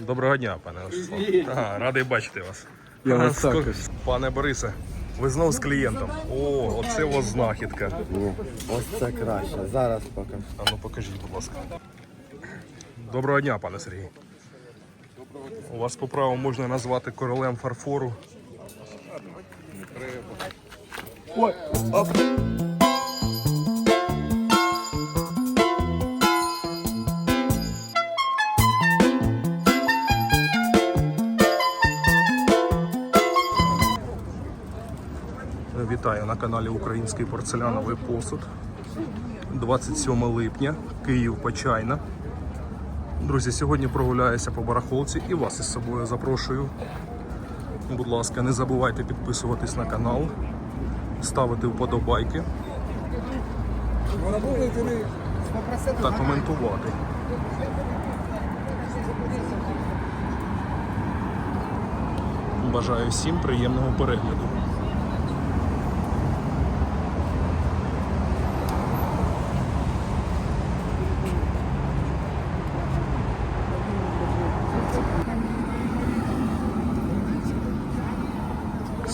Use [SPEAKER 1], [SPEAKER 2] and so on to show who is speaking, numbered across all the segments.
[SPEAKER 1] Доброго дня, пане Ростислав. Ага, радий бачити вас.
[SPEAKER 2] Я
[SPEAKER 1] Ага,
[SPEAKER 2] вас також.
[SPEAKER 1] Пане Борисе, ви знову з клієнтом. О, оце у вас знахідка.
[SPEAKER 2] Ні, ось це краще. Зараз покажу.
[SPEAKER 1] А ну покажіть, будь ласка. Доброго дня, пане Сергій. У вас по праву можна назвати королем фарфору. Вітаю на каналі Український порцеляновий посуд. 27 липня, Київ Почайна. Друзі, сьогодні прогуляюся по барахолці і вас із собою запрошую. Будь ласка, не забувайте підписуватись на канал, ставити вподобайки та коментувати. Бажаю всім приємного перегляду.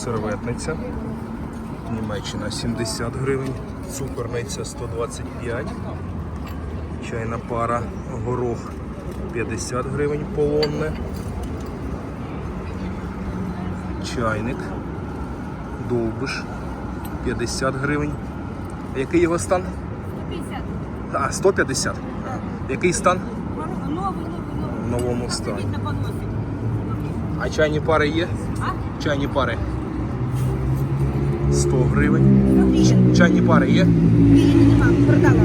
[SPEAKER 1] серветниця. Німеччина 70 гривень, цукорниця 125, чайна пара, горох 50 гривень полонне, чайник, довбиш 50 гривень. А Який його стан?
[SPEAKER 3] 50.
[SPEAKER 1] А, 150. А. Який стан?
[SPEAKER 3] Новый, новый, новый.
[SPEAKER 1] В новому стані.
[SPEAKER 3] На подносе.
[SPEAKER 1] А чайні пари є?
[SPEAKER 3] А?
[SPEAKER 1] Чайні пари. 100 гривень. Чайні пари є?
[SPEAKER 3] Ні, нема, продала.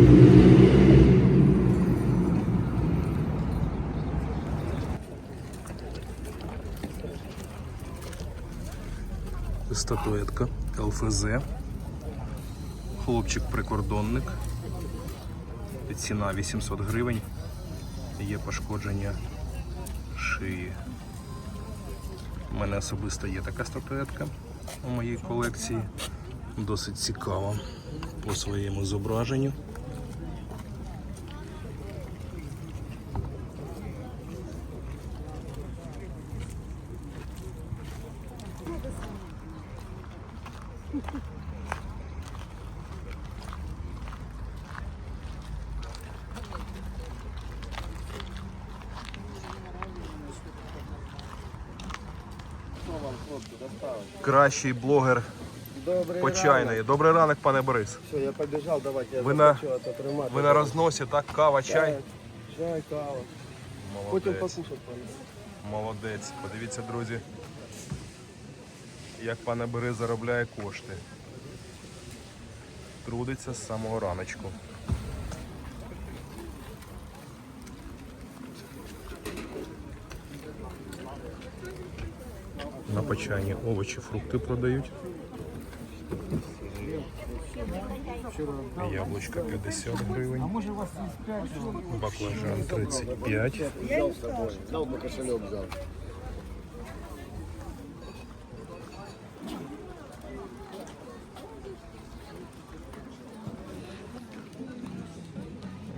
[SPEAKER 1] Статуетка ЛФЗ. Хлопчик-прикордонник. Ціна 800 гривень. Є пошкодження шиї. У мене особисто є така статуетка у моїй колекції. Досить цікава по своєму зображенню. Кращий блогер
[SPEAKER 2] Добрий
[SPEAKER 1] почайної. Добрий ранок, пане Борис.
[SPEAKER 2] Все, я побіжав, давайте я
[SPEAKER 1] Ви на-
[SPEAKER 2] отримати.
[SPEAKER 1] Ви на розносі, так? Кава, чай?
[SPEAKER 2] Чай, чай, кава. Потім
[SPEAKER 1] Молодець.
[SPEAKER 2] пане.
[SPEAKER 1] Молодець. Подивіться, друзі, як пане Бери заробляє кошти. Трудиться з самого раночку. На почайні овочі, фрукти продають. Яблучка 50 гривень. Баклажан 35.
[SPEAKER 2] Дав би кошельок взяв.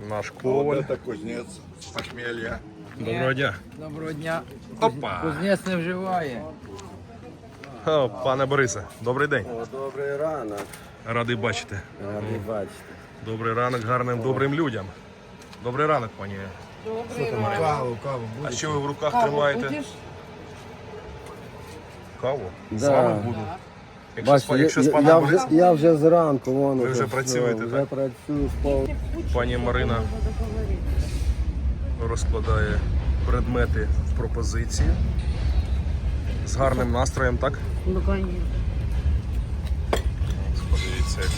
[SPEAKER 1] Наш коваль.
[SPEAKER 4] Это кузнец похмелья.
[SPEAKER 1] Доброго дня.
[SPEAKER 5] Доброго дня.
[SPEAKER 1] Опа!
[SPEAKER 5] Кузнець не вживає.
[SPEAKER 1] О, пане Борисе, добрий день.
[SPEAKER 2] О, добрий ранок.
[SPEAKER 1] Радий бачити.
[SPEAKER 2] Радий бачити.
[SPEAKER 1] Добрий ранок гарним добрим людям. Добрий ранок, пані.
[SPEAKER 2] Каву, каву.
[SPEAKER 1] А що ви в руках тримаєте? Каву?
[SPEAKER 2] Да.
[SPEAKER 1] З вами буду. Якщо,
[SPEAKER 2] Бачите,
[SPEAKER 1] з,
[SPEAKER 2] я,
[SPEAKER 1] якщо з
[SPEAKER 2] я,
[SPEAKER 1] паном
[SPEAKER 2] я, вже,
[SPEAKER 1] Борисом,
[SPEAKER 2] я вже зранку, вон
[SPEAKER 1] Ви вже працюєте,
[SPEAKER 2] вже
[SPEAKER 1] так?
[SPEAKER 2] працюю з пол...
[SPEAKER 1] пані Марина розкладає предмети в пропозиції. З гарним настроєм, так?
[SPEAKER 3] Ну, конечно.
[SPEAKER 1] Подивіться. як.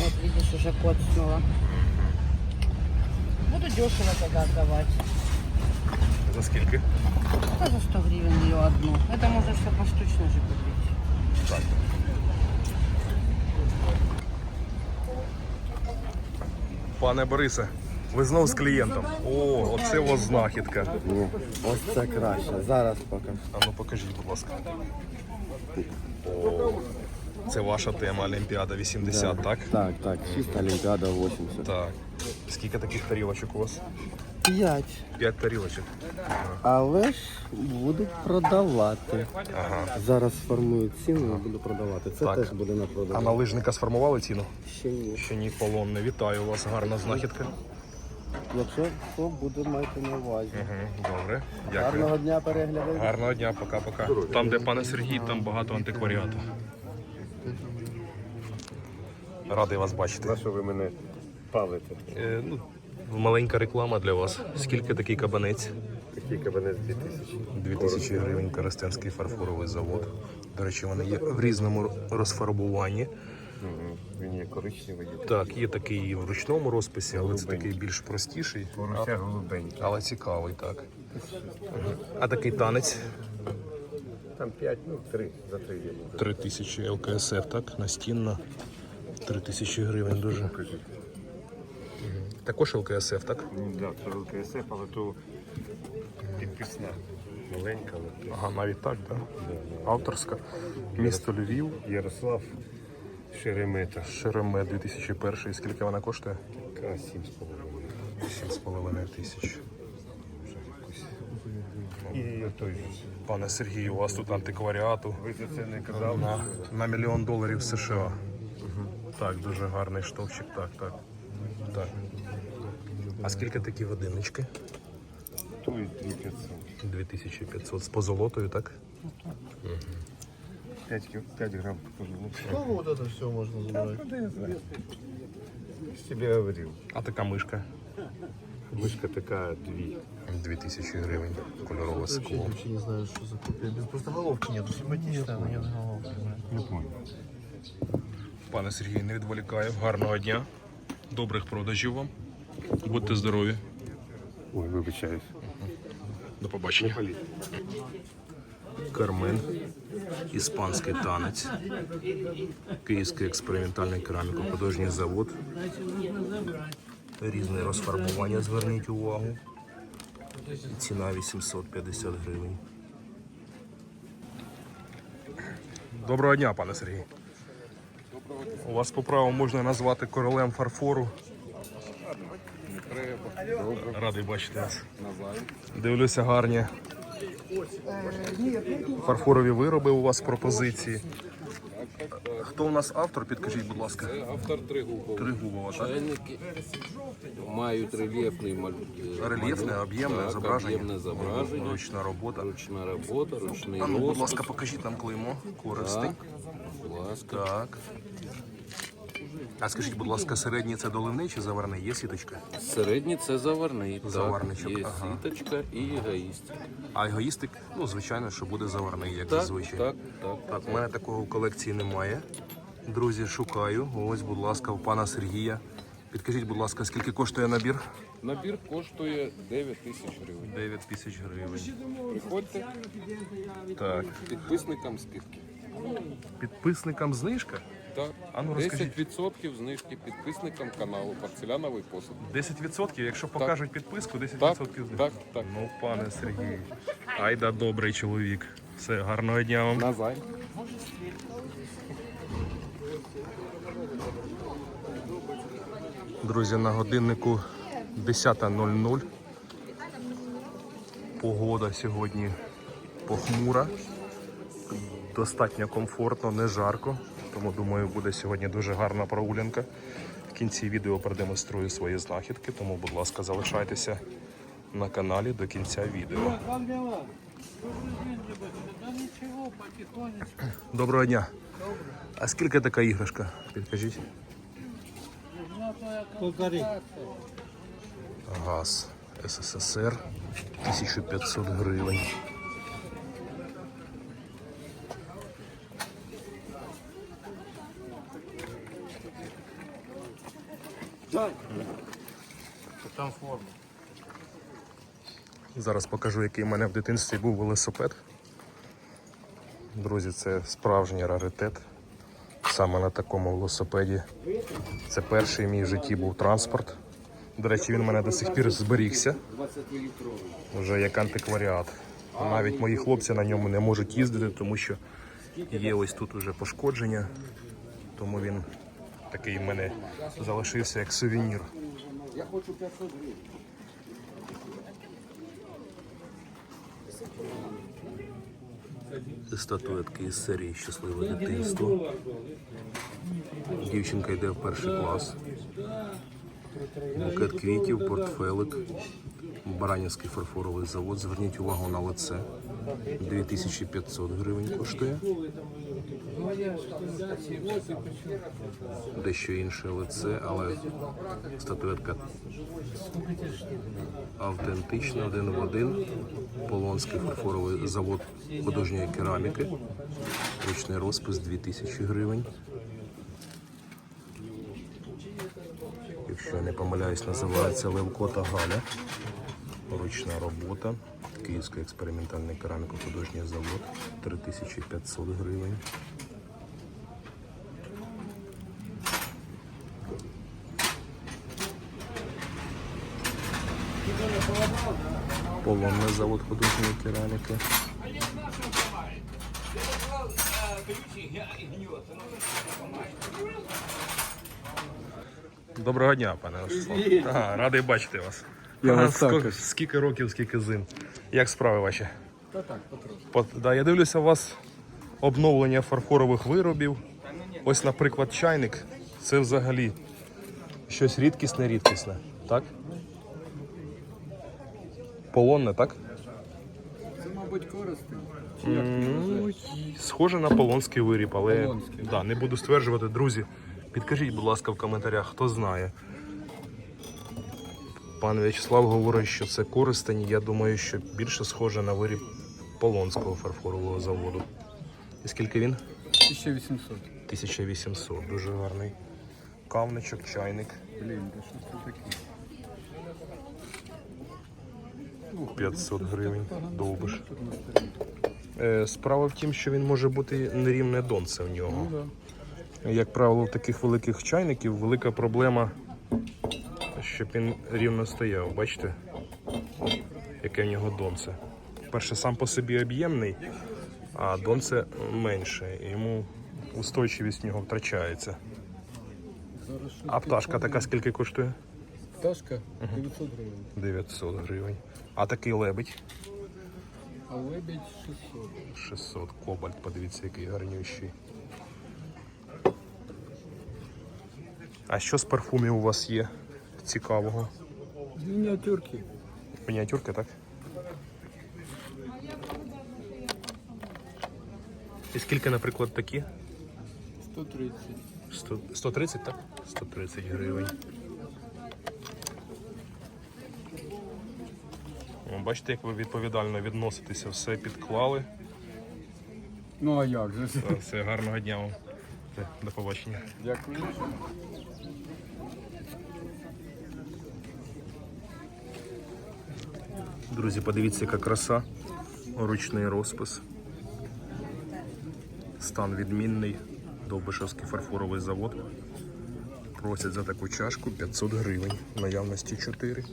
[SPEAKER 3] Вот видишь, уже кот снова. Буду дешево тогда отдавать.
[SPEAKER 1] За скільки?
[SPEAKER 3] Это за 100 гривен ее одну. Это можно все поштучно же купить.
[SPEAKER 1] Так. Пане Борисе, ви знову з клієнтом. О, оце у вас знахідка.
[SPEAKER 2] Ні, ось це краще. Зараз покажу.
[SPEAKER 1] А ну покажіть, будь ласка. О, це ваша тема Олімпіада 80, так?
[SPEAKER 2] Так, так, чиста Олімпіада 80.
[SPEAKER 1] Так. Скільки таких тарілочок у вас?
[SPEAKER 2] 5.
[SPEAKER 1] 5 тарілочок.
[SPEAKER 2] Але ж буду продавати.
[SPEAKER 1] Ага.
[SPEAKER 2] Зараз сформую ціну і буду продавати. Це
[SPEAKER 1] Так.
[SPEAKER 2] теж буде на
[SPEAKER 1] А на лижника сформували ціну?
[SPEAKER 2] Ще ні.
[SPEAKER 1] Ще ні, полонне. Вітаю вас, гарна знахідка.
[SPEAKER 2] Якщо що, буду мати на увазі.
[SPEAKER 1] Угу, добре, дякую.
[SPEAKER 2] Гарного дня перегляду.
[SPEAKER 1] Гарного дня, пока-пока. Там, де пане Сергій, там багато антикваріату. Радий вас бачити.
[SPEAKER 6] На що ви мене палите?
[SPEAKER 1] Е, ну, маленька реклама для вас. Скільки такий кабанець?
[SPEAKER 6] Такий кабанець 2000.
[SPEAKER 1] 2000 гривень Коростенський фарфоровий завод. До речі, вони є в різному розфарбуванні.
[SPEAKER 6] Він є коричневий,
[SPEAKER 1] Так, є такий і в ручному розписі, але це такий більш простіший,
[SPEAKER 6] поруся голубенький.
[SPEAKER 1] але цікавий, так. А такий танець
[SPEAKER 6] Там 5, ну 3, за 3 є.
[SPEAKER 1] 3000 ЛКСФ, так, настінна. 3000 гривень дуже. Також ЛКСФ, так?
[SPEAKER 6] Ну так, да, це ЛКСФ, але то підписна. Маленька, але
[SPEAKER 1] Ага, навіть так, так? Авторська. Місто Львів,
[SPEAKER 6] Ярослав Шеремета.
[SPEAKER 1] Шереме 2001. Скільки вона коштує?
[SPEAKER 6] К 7,5.
[SPEAKER 1] 7,5 тисяч.
[SPEAKER 6] І той же.
[SPEAKER 1] Пане Сергію, у вас тут антикваріату
[SPEAKER 6] Ви за це не казали?
[SPEAKER 1] на, на мільйон доларів США. Так, дуже гарний штовчик, так, так. так. А скільки такі годиннички?
[SPEAKER 6] Той 2500.
[SPEAKER 1] 2500 з позолотою, так?
[SPEAKER 6] 5, 5 грам позолоти.
[SPEAKER 2] Ну, вот это все можно забрать.
[SPEAKER 6] Ну, да я знаю. Тебе говорив.
[SPEAKER 1] А така мишка?
[SPEAKER 6] Мишка така 2.
[SPEAKER 1] 2000 гривень. Кольорове скло.
[SPEAKER 2] Вообще не знаю, что за купили. Просто головки нет. Симпатичная, но нет головки.
[SPEAKER 6] Не понял.
[SPEAKER 1] Пане Сергій, не відволікаю. Гарного дня. Добрих продажів вам. Будьте здорові.
[SPEAKER 6] Ой, вибачаюсь.
[SPEAKER 1] До побачення. Кармен, іспанський танець, Київський експериментальний кераміко-художній завод. Різне розфарбування, зверніть увагу. Ціна 850 гривень. Доброго дня, пане Сергій. У вас по праву можна назвати королем фарфору. Радий бачити вас. Дивлюся гарні фарфорові вироби у вас пропозиції. Хто у нас автор? Підкажіть, будь ласка.
[SPEAKER 7] Автор Тригубов.
[SPEAKER 1] Тригубова, так?
[SPEAKER 7] Чайники мають рельєфний маль-
[SPEAKER 1] Рельєфне, об'ємне
[SPEAKER 7] Так,
[SPEAKER 1] зображення.
[SPEAKER 7] Об'ємне зображення,
[SPEAKER 1] Ручна робота.
[SPEAKER 7] ручна робота, ручний
[SPEAKER 1] А ну, будь ласка, покажіть нам клеймо. Користень.
[SPEAKER 7] Будь ласка.
[SPEAKER 1] Так. А скажіть, будь ласка, середній це доливний чи заварний? Є сіточка?
[SPEAKER 7] Середній це заварний.
[SPEAKER 1] Заварничок,
[SPEAKER 7] Так, є
[SPEAKER 1] ага.
[SPEAKER 7] сіточка і егоїстик.
[SPEAKER 1] А егоїстик, ну, звичайно, що буде заварний, як
[SPEAKER 7] Так,
[SPEAKER 1] зазвичай.
[SPEAKER 7] так, так.
[SPEAKER 1] Так, у мене такого в колекції немає. Друзі, шукаю. Ось, будь ласка, у пана Сергія. Підкажіть, будь ласка, скільки коштує набір?
[SPEAKER 7] Набір коштує 9 тисяч гривень.
[SPEAKER 1] 9 тисяч гривень.
[SPEAKER 7] Приходьте
[SPEAKER 1] Так.
[SPEAKER 7] підписникам скидки.
[SPEAKER 1] Підписникам знижка?
[SPEAKER 7] Так,
[SPEAKER 1] А ну,
[SPEAKER 7] 10% знижки підписникам каналу Порцеляновий посуд.
[SPEAKER 1] 10%, якщо покажуть підписку, 10%
[SPEAKER 7] Так,
[SPEAKER 1] знижка.
[SPEAKER 7] так, так.
[SPEAKER 1] Ну, пане Сергій. Айда добрий чоловік. Все, гарного дня вам.
[SPEAKER 7] Назай.
[SPEAKER 1] Друзі, на годиннику 10.00. Погода сьогодні похмура. Достатньо комфортно, не жарко. Тому думаю, буде сьогодні дуже гарна прогулянка. В кінці відео продемонструю свої знахідки, тому, будь ласка, залишайтеся на каналі до кінця відео. Доброго дня. А скільки така іграшка? Підкажіть. Газ СССР 1500 гривень. Зараз покажу, який в мене в дитинстві був велосипед. Друзі, це справжній раритет. Саме на такому велосипеді. Це перший мій в житті був транспорт. До речі, він у мене до сих пір зберігся. Вже як антикваріат. Навіть мої хлопці на ньому не можуть їздити, тому що є ось тут уже пошкодження. Тому він такий в мене залишився як сувенір. Статуетки із серії Щасливе дитинство. Дівчинка йде в перший клас. Букет квітів, портфелик. Баранівський фарфоровий завод. Зверніть увагу на лице. 2500 гривень коштує. Дещо інше лице, але статуетка автентична, один в один. Полонський фарфоровий завод художньої кераміки. Ручний розпис 2000 гривень. Якщо я не помиляюсь, називається Левко та Галя. Ручна робота. Київський експериментальний кераміко-художній завод 3500 гривень. Полонний завод художньої кераміки. Доброго дня, пане Ростислав. Ага, радий бачити вас.
[SPEAKER 5] Я
[SPEAKER 1] Ага,
[SPEAKER 5] вас також.
[SPEAKER 1] Скільки років, скільки зим. Як справи ваші?
[SPEAKER 5] Та так, потрошки.
[SPEAKER 1] Да, я дивлюся, у вас обновлення фарфорових виробів. Ось, наприклад, чайник. Це взагалі щось рідкісне, рідкісне. Так? Полонне, так?
[SPEAKER 5] Це, мабуть, користи.
[SPEAKER 1] Ну, схоже на полонський виріб, але
[SPEAKER 5] Полонський.
[SPEAKER 1] да, не буду стверджувати. Друзі, підкажіть, будь ласка, в коментарях, хто знає. Пан В'ячеслав говорить, що це користень. Я думаю, що більше схоже на виріб полонського фарфорового заводу. І скільки він?
[SPEAKER 5] 1800.
[SPEAKER 1] 1800. Дуже гарний. Кавничок, чайник.
[SPEAKER 5] Блін, та що це таке?
[SPEAKER 1] 500 гривень. Довбиш. Е, Справа в тім, що він може бути нерівне донце в нього.
[SPEAKER 5] Ну.
[SPEAKER 1] Як правило, в таких великих чайників велика проблема, щоб він рівно стояв. Бачите, яке в нього донце. Перше, сам по собі об'ємний, а донце менше. Йому устойчивість в нього втрачається. А пташка така скільки коштує?
[SPEAKER 5] Пташка 900 гривень.
[SPEAKER 1] 900 гривень. А такий лебедь
[SPEAKER 5] А лебідь 600.
[SPEAKER 1] 600. Кобальт, подивіться, який гарнющий. А що з парфумів у вас є цікавого?
[SPEAKER 5] Мініатюрки.
[SPEAKER 1] Мініатюрка, так? І скільки, наприклад, такі?
[SPEAKER 5] 130.
[SPEAKER 1] 100 130, так? 130 гривень. Бачите, як ви відповідально відноситеся, все підклали.
[SPEAKER 5] Ну а як же?
[SPEAKER 1] Та, Все, гарного дня вам. До побачення.
[SPEAKER 5] Дякую.
[SPEAKER 1] Друзі, подивіться, яка краса. Ручний розпис. Стан відмінний. Довбишевський фарфоровий завод. Просять за таку чашку 500 гривень. Наявності 4.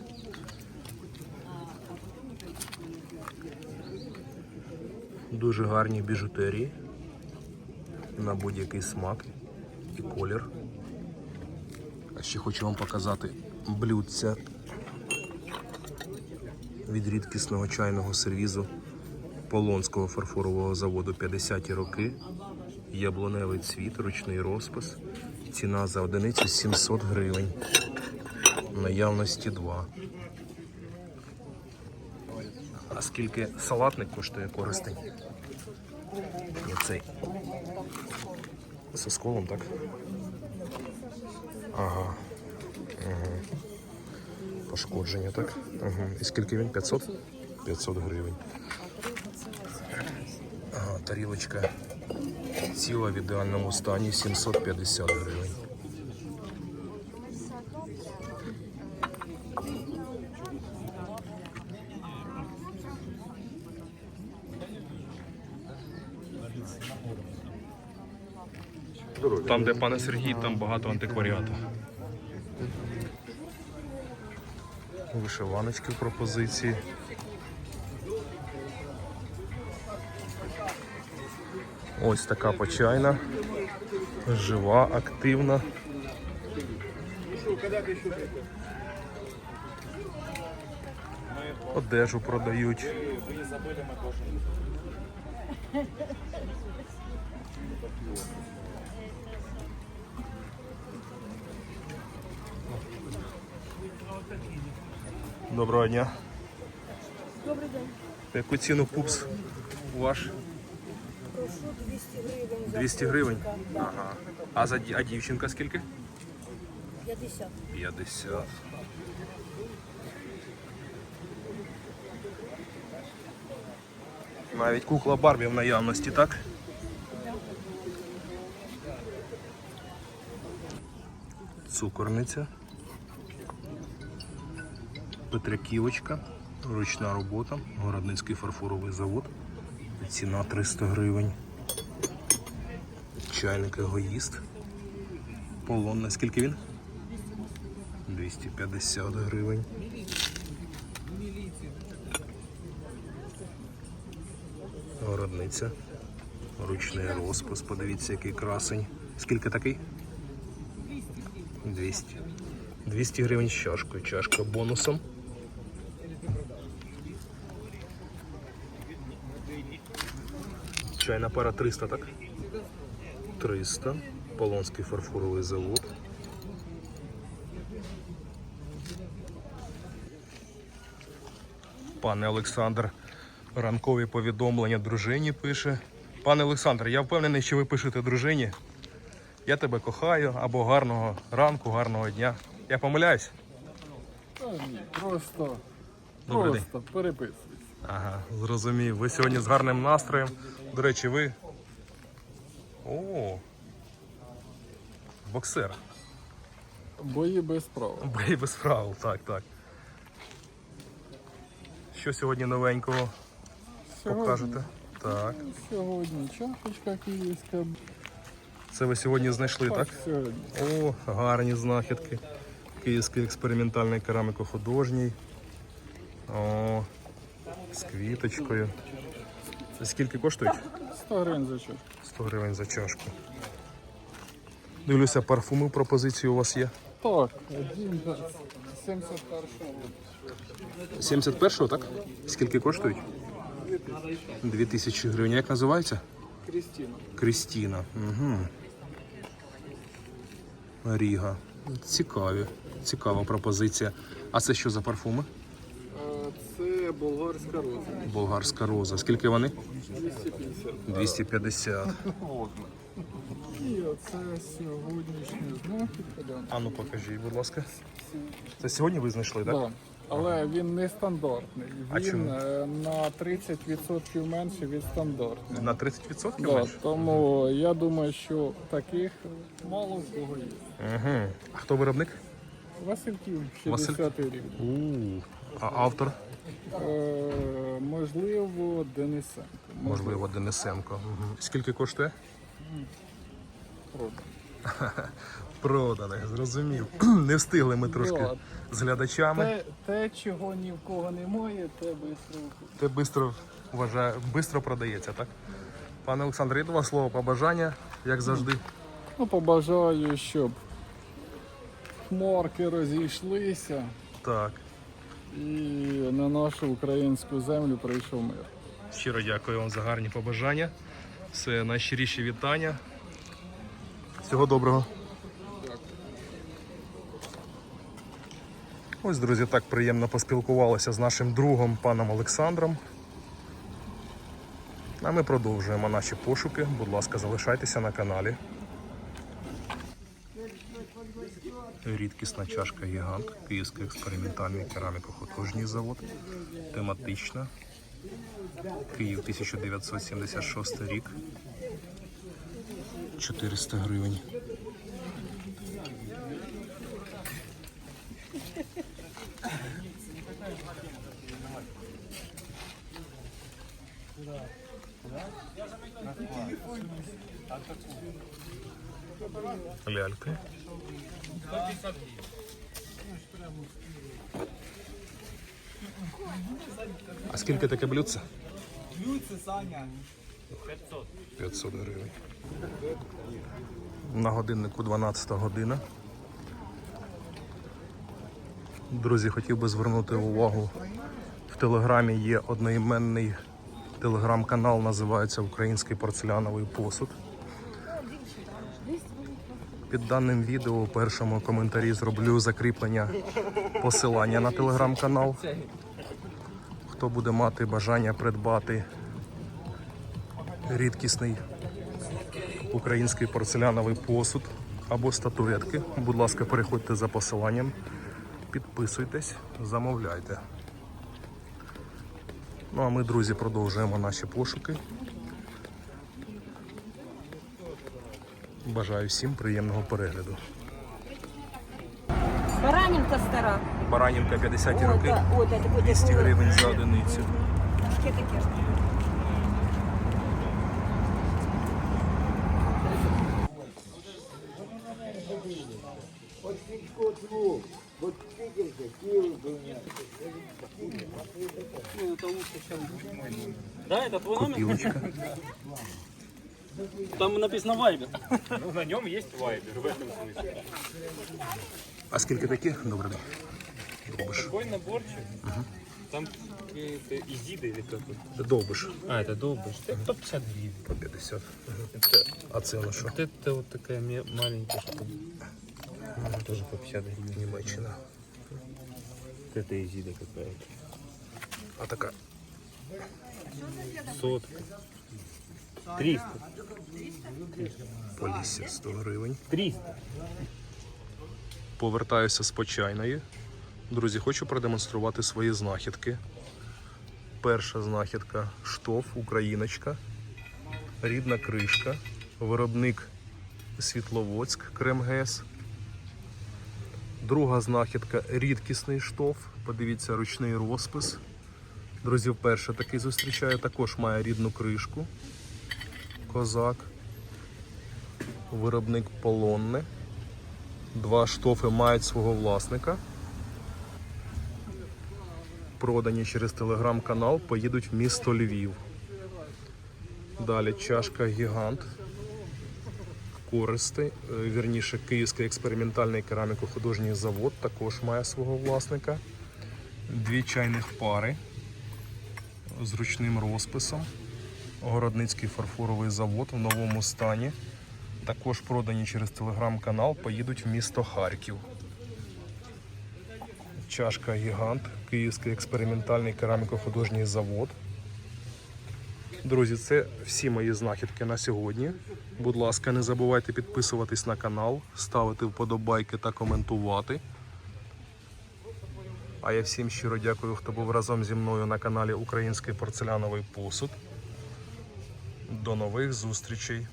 [SPEAKER 1] Дуже гарні біжутерії. На будь-який смак і колір. А ще хочу вам показати блюдця від рідкісного чайного сервізу Полонського фарфорового заводу 50-ті роки. Яблуневий цвіт, ручний розпис. Ціна за одиницю 700 гривень. Наявності 2. А скільки салатник коштує користень? Ні, цей. З осколом, так? Ага. Пошкодження, так? Ага. І скільки він? 500? 500 гривень. Ага, тарілочка ціла в ідеальному стані 750 гривень. Там, де пане Сергій, там багато антикваріату. Вишиваночки в пропозиції. Ось така почайна. Жива, активна. Одежу продають. Доброго дня. Добрий день. Яку ціну пупс ваш?
[SPEAKER 8] Прошу 200 гривень. за
[SPEAKER 1] 200 гривень? Ага. А за а дівчинка скільки?
[SPEAKER 8] 50.
[SPEAKER 1] 50. Навіть кукла Барбі в наявності, так? Цукорниця. Петряківочка. Ручна робота. Городницький фарфоровий завод. Ціна 300 гривень. Чайник егоїст. Полон, наскільки він? 250 гривень. Городниця. Ручний розпис. Подивіться, який красень. Скільки такий? 200. 200 гривень з чашкою. Чашка бонусом. Чайна пара 300, так? 300. Полонський фарфоровий завод. Пане Олександр, ранкові повідомлення дружині пише. Пане Олександр, я впевнений, що ви пишете дружині. Я тебе кохаю або гарного ранку, гарного дня. Я помиляюсь?
[SPEAKER 5] Та ні, просто,
[SPEAKER 1] Добрий день.
[SPEAKER 5] просто переписуйся.
[SPEAKER 1] Ага, зрозумів. Ви сьогодні з гарним настроєм. До речі, ви. О. Боксер.
[SPEAKER 5] Бої без права.
[SPEAKER 1] Бей без правил, так, так. Що сьогодні новенького покажете? Так.
[SPEAKER 5] Сьогодні чашечка київська.
[SPEAKER 1] Це ви сьогодні знайшли, так?
[SPEAKER 5] Сьогодні.
[SPEAKER 1] О, гарні знахідки. Київський експериментальний кераміко-художній. О, з квіточкою. Це скільки коштують?
[SPEAKER 5] 100 гривень за чашку.
[SPEAKER 1] 100 гривень за чашку. Дивлюся, парфуми пропозиції у вас є.
[SPEAKER 5] Так, один 71
[SPEAKER 1] 71-го, так? Скільки коштують? 2000 гривень. Як називається?
[SPEAKER 5] Крістіна.
[SPEAKER 1] Крістіна. Угу. Ріга. Цікаві. Цікава пропозиція. А це що за парфуми?
[SPEAKER 5] Болгарська роза.
[SPEAKER 1] Болгарська роза. Скільки вони?
[SPEAKER 5] 250.
[SPEAKER 1] 250.
[SPEAKER 5] І оце сьогоднішня знахідка. Да.
[SPEAKER 1] А ну покажіть, будь ласка. Це сьогодні ви знайшли, так?
[SPEAKER 5] Да. Але він не стандартний.
[SPEAKER 1] А
[SPEAKER 5] Він
[SPEAKER 1] чому?
[SPEAKER 5] е, на 30% менше від стандартного.
[SPEAKER 1] На 30%
[SPEAKER 5] Да,
[SPEAKER 1] менше?
[SPEAKER 5] тому я думаю, що таких мало в кого є.
[SPEAKER 1] Угу. А хто виробник?
[SPEAKER 5] Васильків
[SPEAKER 1] Василь-
[SPEAKER 5] 60 рівень.
[SPEAKER 1] У. А автор?
[SPEAKER 5] Е, можливо, Денисенко.
[SPEAKER 1] Можливо, Денисенко. Скільки коштує?
[SPEAKER 5] Правда.
[SPEAKER 1] Проданих, зрозумів. Не встигли ми трошки
[SPEAKER 5] Да.
[SPEAKER 1] з глядачами.
[SPEAKER 5] Те, те, чого ні в кого немає, те швидко.
[SPEAKER 1] Те швидко вважає, швидко продається, так? Пане Олександре, є до вас слово побажання, як завжди.
[SPEAKER 5] Ну, побажаю, щоб хмарки розійшлися
[SPEAKER 1] Так.
[SPEAKER 5] І на нашу українську землю прийшов мир.
[SPEAKER 1] Щиро дякую вам за гарні побажання. Все найщиріші вітання. Всього доброго. Ось, друзі, так приємно поспілкувалися з нашим другом паном Олександром. А ми продовжуємо наші пошуки. Будь ласка, залишайтеся на каналі. Рідкісна чашка гігант, Київський експериментальний кераміко-художній завод, тематична. Київ 1976 рік. 400 гривень. Ляльки. А скільки таке блюдце? 500 гривень. На годиннику 12 година. Друзі, хотів би звернути увагу. В телеграмі є одноіменний Телеграм-канал називається Український порцеляновий посуд. Під даним відео у першому коментарі зроблю закріплення посилання на телеграм-канал. Хто буде мати бажання придбати рідкісний український порцеляновий посуд або статуетки, будь ласка, переходьте за посиланням, підписуйтесь, замовляйте. Ну а ми, друзі, продовжуємо наші пошуки. Бажаю всім приємного перегляду.
[SPEAKER 9] Баранинка стара.
[SPEAKER 1] Баранівка 50
[SPEAKER 9] О,
[SPEAKER 1] роки,
[SPEAKER 9] да, о, да, таке
[SPEAKER 1] 200
[SPEAKER 9] таке.
[SPEAKER 1] гривень за одиницю.
[SPEAKER 9] Таке таке.
[SPEAKER 10] Да, Там написано Вайбер.
[SPEAKER 6] Ну, на нем есть вайбер в этом смысле.
[SPEAKER 1] А скільки такі? Добрий день. Довбиш.
[SPEAKER 6] Какой наборчик? Там какие-то изиды или как
[SPEAKER 1] Довбиш.
[SPEAKER 6] А, это долбыш. Это 150 гривен.
[SPEAKER 1] По 50.
[SPEAKER 6] Это,
[SPEAKER 1] А це на що?
[SPEAKER 6] вот это вот такая ме- маленькая штука. Она тоже по 50 гривен.
[SPEAKER 1] Німеччина.
[SPEAKER 6] Вот это изида какая-то.
[SPEAKER 1] А така
[SPEAKER 6] Сотка. 300.
[SPEAKER 1] Полісся 100 гривень.
[SPEAKER 6] 300.
[SPEAKER 1] Повертаюся з почайної. Друзі, хочу продемонструвати свої знахідки. Перша знахідка штоф, україночка, рідна кришка, виробник Світловодськ, Кремгес. Друга знахідка рідкісний штоф. Подивіться, ручний розпис. Друзі, вперше такий зустрічаю. Також має рідну кришку. Козак. Виробник полонне. Два штофи мають свого власника. Продані через телеграм-канал, поїдуть в місто Львів. Далі чашка гігант. Користи, е, вірніше, Київський експериментальний кераміко-художній завод також має свого власника. Дві чайних пари з ручним розписом. Городницький фарфоровий завод в новому стані. Також продані через телеграм-канал, поїдуть в місто Харків. Чашка Гігант, Київський експериментальний кераміко-художній завод. Друзі, це всі мої знахідки на сьогодні. Будь ласка, не забувайте підписуватись на канал, ставити вподобайки та коментувати. А я всім щиро дякую, хто був разом зі мною на каналі Український порцеляновий посуд. До нових зустрічей!